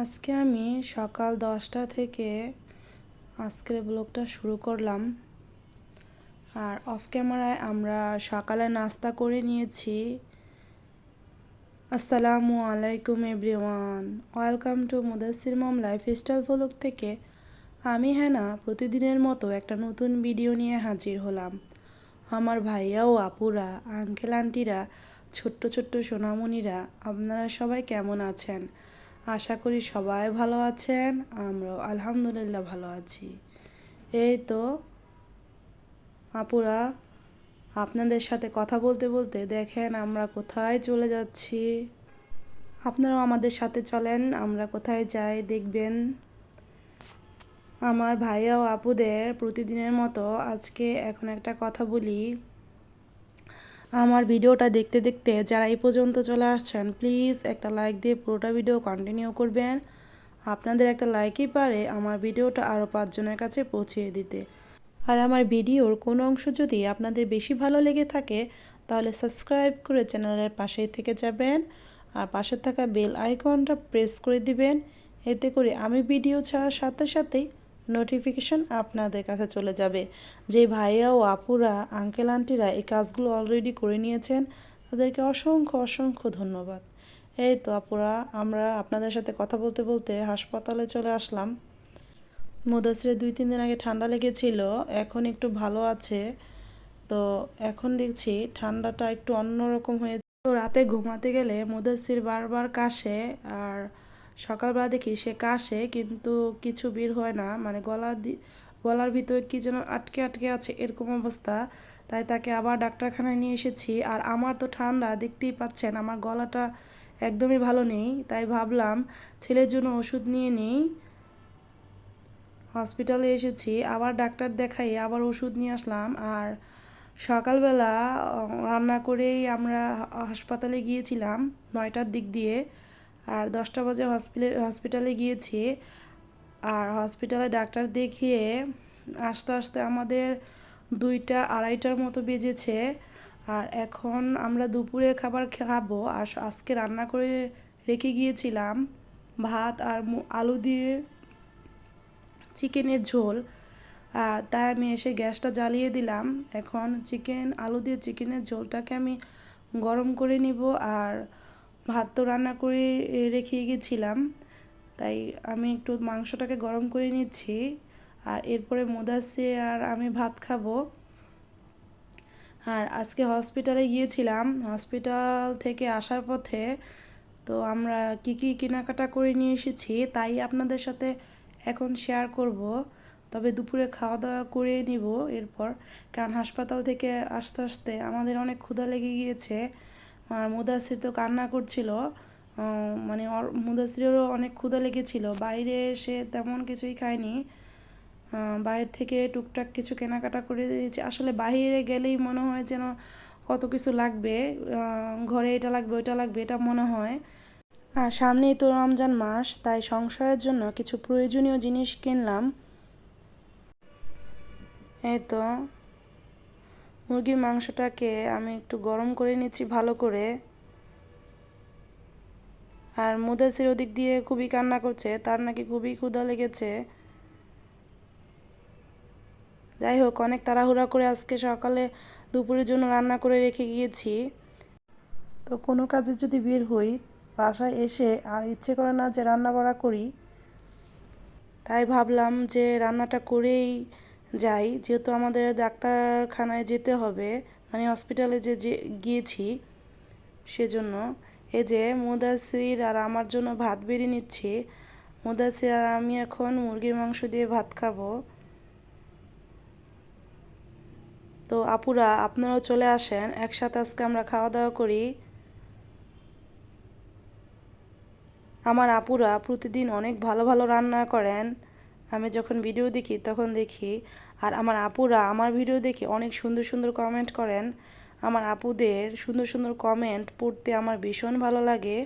আজকে আমি সকাল দশটা থেকে আজকের ব্লগটা শুরু করলাম। আর অফ ক্যামেরায় আমরা সকালে নাস্তা করে নিয়েছি। আসসালামু আলাইকুম everyone welcome to Mudasir mom lifestyle blog থেকে আমি হ্যানা প্রতিদিনের মতো একটা নতুন ভিডিও নিয়ে হাজির হলাম। আমার ভাইয়া ও আপুরা আঙ্কেল আন্টিরা ছোট্ট ছোট্ট সোনামণিরা, আপনারা সবাই কেমন আছেন? আশা করি সবাই ভালো আছেন, আমরাও আলহামদুলিল্লাহ ভালো আছি। এই তো, আপুরা, আপনাদের সাথে কথা বলতে বলতে দেখেন আমরা কোথায় চলে যাচ্ছি। আপনারাও আমাদের সাথে চলেন, আমরা কোথায় যাই দেখবেন। আমার ভাইয়া ও আপুদের প্রতিদিনের মতো আজকে এখন একটা কথা বলি। আমার ভিডিওটা দেখতে দেখতে যারা এই পর্যন্ত চলে আসছেন প্লিজ একটা লাইক দিয়ে পুরোটা ভিডিও কন্টিনিউ করবেন। আপনাদের একটা লাইকই পারে আমার ভিডিওটা আরও পাঁচজনের কাছে পৌঁছিয়ে দিতে। আর আমার ভিডিওর কোনো অংশ যদি আপনাদের বেশি ভালো লেগে থাকে, তাহলে সাবস্ক্রাইব করে চ্যানেলের পাশেই থেকে যাবেন। আর পাশে থাকা বেল আইকনটা প্রেস করে দিবেন। এতে করে আমি ভিডিও ছাড়ার সাথে সাথেই নোটিফিকেশন আপনাদের কাছে চলে যাবে। যে ভাইয়া ও আপুরা আঙ্কেল আন্টিরা এই কাজগুলো অলরেডি করে নিয়েছেন, তাদেরকে অসংখ্য অসংখ্য ধন্যবাদ। এই তো আপুরা, আমরা আপনাদের সাথে কথা বলতে বলতে হাসপাতালে চলে আসলাম। মুদাসিরে দুই, তিন দিন আগে ঠান্ডা লেগেছিল, এখন একটু ভালো আছে। তো এখন দেখছি ঠান্ডাটা একটু অন্যরকম হয়ে তো রাতে ঘুমাতে গেলে মুদাসির বারবার কাশে, আর সকালবেলা দেখি সে কাশে, কিন্তু কিছু বের হয় না। মানে গলা গলার ভিতরে কী যেন আটকে আটকে আছে এরকম অবস্থা। তাই তাকে আবার ডাক্তারখানায় নিয়ে এসেছি। আর আমার তো ঠান্ডা, দেখতেই পাচ্ছেন, আমার গলাটা একদমই ভালো নেই। তাই ভাবলাম, ছেলের জন্য ওষুধ নিয়ে নিই। হসপিটালে এসেছি, আবার ডাক্তার দেখাই, আবার ওষুধ নিয়ে আসলাম। আর সকালবেলা রান্না করেই আমরা হাসপাতালে গিয়েছিলাম নয়টার দিক দিয়ে। আর দশটা বাজে হসপিটালে হসপিটালে গিয়েছি। আর হসপিটালে ডাক্তার দেখিয়ে আস্তে আস্তে আমাদের দুইটা আড়াইটার মতো বেজেছে। আর এখন আমরা দুপুরের খাবার খাব। আর আজকে রান্না করে রেখে গিয়েছিলাম ভাত আর আলু দিয়ে চিকেনের ঝোল। আর তাই আমি এসে গ্যাসটা জ্বালিয়ে দিলাম। এখন চিকেন, আলু দিয়ে চিকেনের ঝোলটাকে আমি গরম করে নিব। আর ভাত তো রান্না করে রেখে গেছিলাম। তাই আমি একটু মাংসটাকে গরম করে নিচ্ছি। আর এরপরে মোদাসে আর আমি ভাত খাব। আর আজকে হসপিটালে গিয়েছিলাম। হসপিটাল থেকে আসার পথে তো আমরা কী কী কেনাকাটা করে নিয়ে এসেছি তাই আপনাদের সাথে এখন শেয়ার করব। তবে দুপুরে খাওয়া দাওয়া করে নিব। এরপর কারণ হাসপাতাল থেকে আস্তে আস্তে আমাদের অনেক ক্ষুধা লেগে গিয়েছে। আর মুদাসির তো কান্না করছিল। মানে মুদাসিরেরও অনেক ক্ষুধা লেগেছিল। বাইরে এসে তেমন কিছুই খায়নি। বাইরে থেকে টুকটাক কিছু কেনাকাটা করে দিয়েছি। আসলে বাইরে গেলেই মনে হয় যেন কত কিছু লাগবে। ঘরে এটা লাগবে, ওইটা লাগবে, এটা মনে হয়। আর সামনেই তো রমজান মাস, তাই সংসারের জন্য কিছু প্রয়োজনীয় জিনিস কিনলাম। এই তো। মুরগির মাংসটাকে আমি একটু গরম করে নিচ্ছি ভালো করে। আর মুদাসির ওদিক দিয়ে খুবই কান্না করছে, তার নাকি খুবই ক্ষুধা লেগেছে। যাই হোক, অনেক তাড়াহুড়া করে আজকে সকালে দুপুরের জন্য রান্না করে রেখে গিয়েছি। তো কোনো কাজে যদি বের হই, বাসায় এসে আর ইচ্ছে করে না যে রান্না বাড়া করি, তাই ভাবলাম যে রান্নাটা করেই যাই, যেহেতু আমাদের ডাক্তারখানায় যেতে হবে মানে হসপিটালে যে যে গিয়েছি, সেজন্য এই যে মুদাসির আর আমার জন্য ভাত বেরিয়ে নিচ্ছি। মুদাসির আর আমি এখন মুরগির মাংস দিয়ে ভাত খাব। তো আপুরা, আপনারাও চলে আসেন, একসাথে আজকে আমরা খাওয়া দাওয়া করি। আমার আপুরা প্রতিদিন অনেক ভালো ভালো রান্না করেন। আমি যখন ভিডিও দেখি, তখন দেখি, আর আমার আপুরা আমার ভিডিও দেখে অনেক সুন্দর সুন্দর কমেন্ট করেন। আমার আপুদের সুন্দর সুন্দর কমেন্ট পড়তে আমার ভীষণ ভালো লাগে।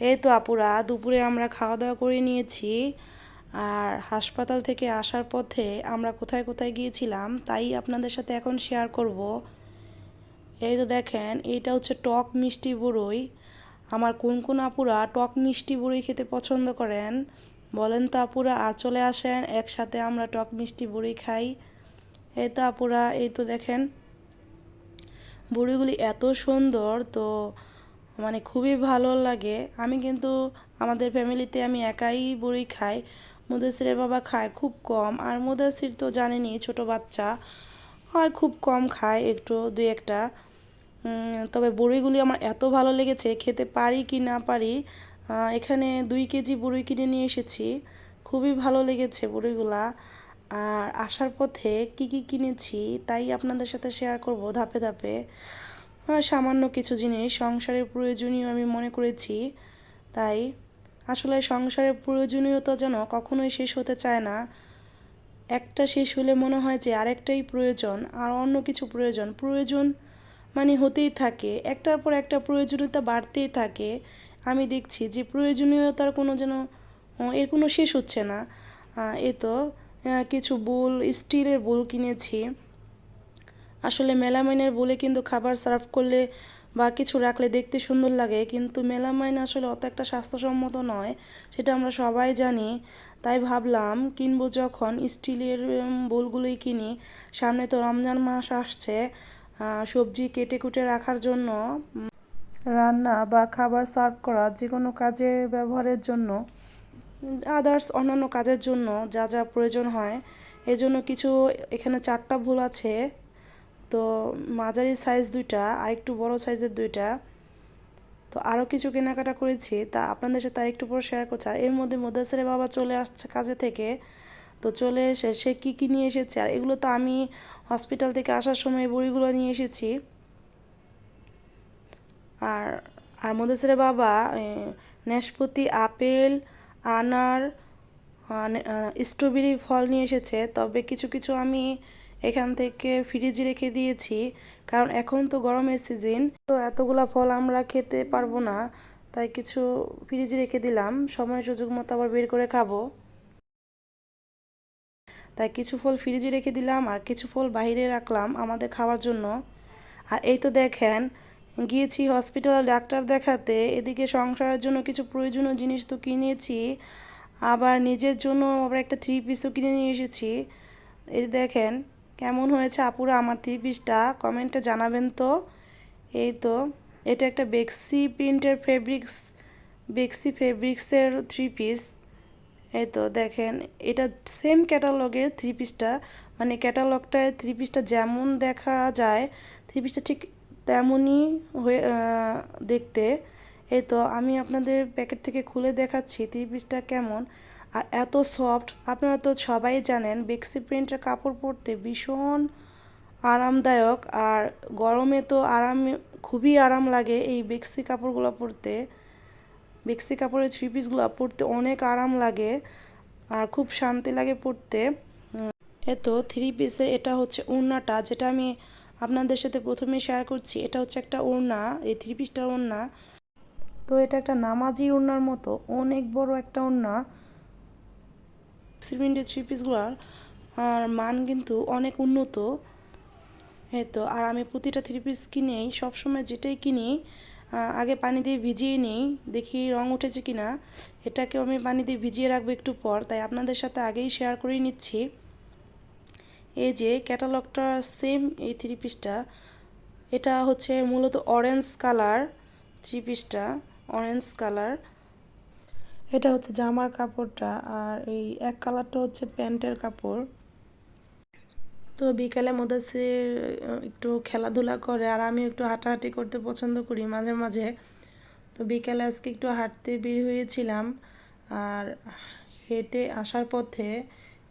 এই তো আপুরা, দুপুরে আমরা খাওয়া দাওয়া করে নিয়েছি। আর হাসপাতাল থেকে আসার পথে আমরা কোথায় কোথায় গিয়েছিলাম, তাই আপনাদের সাথে এখন শেয়ার করব। এই তো দেখেন, এইটা হচ্ছে টক মিষ্টি বড়ই। আমার কোন কোন আপুরা টক মিষ্টি বুড়ি খেতে পছন্দ করেন। বলেন তো আপুরা, আর চলে আসেন, একসাথে আমরা টক মিষ্টি বুড়ি খাই। এই তো আপুরা, এই তো দেখেন, বুড়িগুলি এত সুন্দর তো মানে খুবই ভালো লাগে। আমি কিন্তু আমাদের ফ্যামিলিতে আমি একাই বুড়ি খাই মুদাসিরের বাবা খায় খুব কম, আর মুদাসির তো জানেনি ছোট বাচ্চা, হয় খুব কম খায় একটু, দুই একটা। তবে বড়িগুলি আমার এত ভালো লেগেছে, খেতে পারি কি না পারি এখানে দুই কেজি বড়ি কিনে নিয়ে এসেছি। খুবই ভালো লেগেছে বড়িগুলা। আর আসার পথে কি কি কিনেছি তাই আপনাদের সাথে শেয়ার করব ধাপে ধাপে। সামান্য কিছু জিনিস, সংসারের প্রয়োজনীয় আমি মনে করেছি। তাই আসলে সংসারের প্রয়োজনীয়তা যেন কখনোই শেষ হতে চায় না। একটা শেষ হলে মনে হয় যে আরেকটাই প্রয়োজন, আর অন্য কিছু প্রয়োজন। প্রয়োজন মানে হতেই থাকে, একটার পর একটা প্রয়োজনীয়তা বাড়তেই থাকে। আমি দেখছি যে প্রয়োজনীয়তার কোনো যেন এর কোনো শেষ হচ্ছে না। এ তো কিছু বোল, স্টিলের বোল কিনেছি। আসলে মেলামাইনের বলে কিন্তু খাবার সার্ভ করলে বা কিছু রাখলে দেখতে সুন্দর লাগে, কিন্তু মেলামাইন আসলে অত একটা স্বাস্থ্যসম্মত নয়, সেটা আমরা সবাই জানি। তাই ভাবলাম কিনবো যখন স্টিলের বোলগুলোই কিনি। সামনে তো রমজান মাস আসছে সবজি কেটে কুটে রাখার জন্য রান্না বা খাবার সার্ভ করা যে কোনো কাজে ব্যবহারের জন্য আদার্স অন্যান্য কাজের জন্য যা যা প্রয়োজন হয়। এজন্য কিছু এখানে চারটা ভুল আছে। তো মাঝারি সাইজ দুইটা আর একটু বড় সাইজের দুইটা। তো আরও কিছু কেনাকাটা করেছি, তা আপনাদের সাথে আর একটু পরে শেয়ার করছি। আর এর মধ্যে মোদাসেরে বাবা চলে আসছে কাজে থেকে। তো চলে এসে সে কী কী নিয়ে এসেছে? আর এগুলো তো আমি হসপিটাল থেকে আসার সময় বড়িগুলো নিয়ে এসেছি। আর আর মোদাসেরে বাবা নাশপাতি আপেল, আনার স্ট্রবেরি ফল নিয়ে এসেছে। তবে কিছু কিছু আমি এখান থেকে ফ্রিজে রেখে দিয়েছি, কারণ এখন তো গরমের সিজন তো এতগুলা ফল আমরা খেতে পারব না। তাই কিছু ফ্রিজে রেখে দিলাম, সময় সুযোগ মতো আবার বের করে খাব। তাই কিছু ফল ফ্রিজে রেখে দিলাম, আর কিছু ফল বাইরে রাখলাম আমাদের খাওয়ার জন্য। আর এই তো দেখেন গিয়েছি হসপিটালে ডাক্তার দেখাতে। এদিকে সংসারের জন্য কিছু প্রয়োজনীয় জিনিস তো কিনেছি। আবার নিজের জন্য আবার একটা থ্রি পিসও কিনে নিয়ে এসেছি। এই দেখেন, কেমন হয়েছে আপুরা আমার থ্রি পিসটা কমেন্টে জানাবেন তো। এই তো, এটা একটা বেক্সি প্রিন্টের ফেব্রিক্স বেক্সি ফেব্রিক্সের থ্রি পিস এই তো, দেখেন, এটা সেম ক্যাটালগের থ্রি পিসটা মানে ক্যাটালগটায় থ্রি পিসটা যেমন দেখা যায় থ্রি পিসটা ঠিক তেমনই হয়ে দেখতে। এই তো, আমি আপনাদের প্যাকেট থেকে খুলে দেখাচ্ছি থ্রি পিসটা কেমন? আর এত সফট, আপনারা তো সবাই জানেন, বেক্সি প্রিন্টের কাপড় পরতে ভীষণ আরামদায়ক, আর গরমে তো আরাম, খুবই আরাম লাগে এই বেক্সি কাপড়গুলো পরতে। বেক্সি কাপড়ের থ্রি পিসগুলো পরতে অনেক আরাম লাগে, আর খুব শান্তি লাগে পরতে। এত থ্রি পিসের এটা হচ্ছে ওড়নাটা যেটা আমি আপনাদের সাথে প্রথমে শেয়ার করছি। এটা হচ্ছে একটা ওড়না, এই থ্রি পিসটার ওড়না। তো এটা একটা নামাজি ওড়নার মতো, অনেক বড় একটা ওড়না। সিমেন্টের থ্রি পিসগুলোর আর মান কিন্তু অনেক উন্নত। এই তো, আর আমি প্রতিটা থ্রি পিস কিনেই, সবসময় যেটাই কিনি আগে পানি দিয়ে ভিজিয়ে নিই, দেখি রং উঠেছে কি না এটাকেও আমি পানি দিয়ে ভিজিয়ে রাখব একটু পর, তাই আপনাদের সাথে আগেই শেয়ার করে নিচ্ছি। এই যে ক্যাটালগটা সেম এই থ্রি পিসটা এটা হচ্ছে মূলত অরেঞ্জ কালার থ্রি পিসটা অরেঞ্জ কালার এটা হচ্ছে জামার কাপড়টা আর এই এক কালারটা হচ্ছে প্যান্টের কাপড়। তো বিকালে মোদাসির একটু খেলাধুলা করে আর আমি একটু হাঁটাহাঁটি করতে পছন্দ করি মাঝে মাঝে। তো বিকালে আজকে একটু হাঁটতে বের হয়েছিলাম আর হেঁটে আসার পথে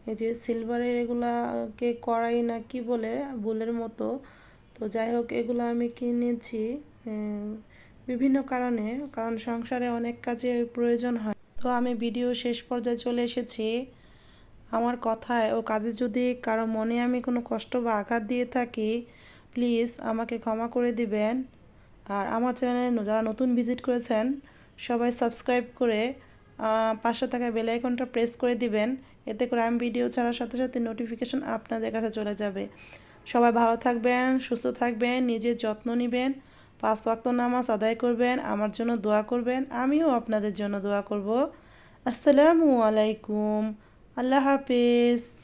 এই যে সিলভারের এগুলাকে কড়াই না কি বলে, বুলের মতো। তো যাই হোক, এগুলো আমি কিনেছি বিভিন্ন কারণে, কারণ সংসারে অনেক কাজে প্রয়োজন হয়। তো আমি ভিডিও শেষ পর্যায়ে চলে এসেছি। আমার কথায়, ও কাজে যদি কারও মনে আমি কোনো কষ্ট বা আঘাত দিয়ে থাকি প্লিজ আমাকে ক্ষমা করে দিবেন। আর আমার চ্যানেলে যারা নতুন ভিজিট করেছেন, সবাই সাবস্ক্রাইব করে পাশে থাকা বেল আইকনটা প্রেস করে দিবেন। এতে করে আমি ভিডিও ছাড়ার সাথে সাথে নোটিফিকেশন আপনাদের কাছে চলে যাবে। সবাই ভালো থাকবেন, সুস্থ থাকবেন, নিজের যত্ন নেবেন, পাঁচ ওয়াক্ত নামাজ আদায় করবেন, আমার জন্য দোয়া করবেন, আমিও আপনাদের জন্য দোয়া করব। আসসালামু আলাইকুম, আল্লাহ হাফিজ।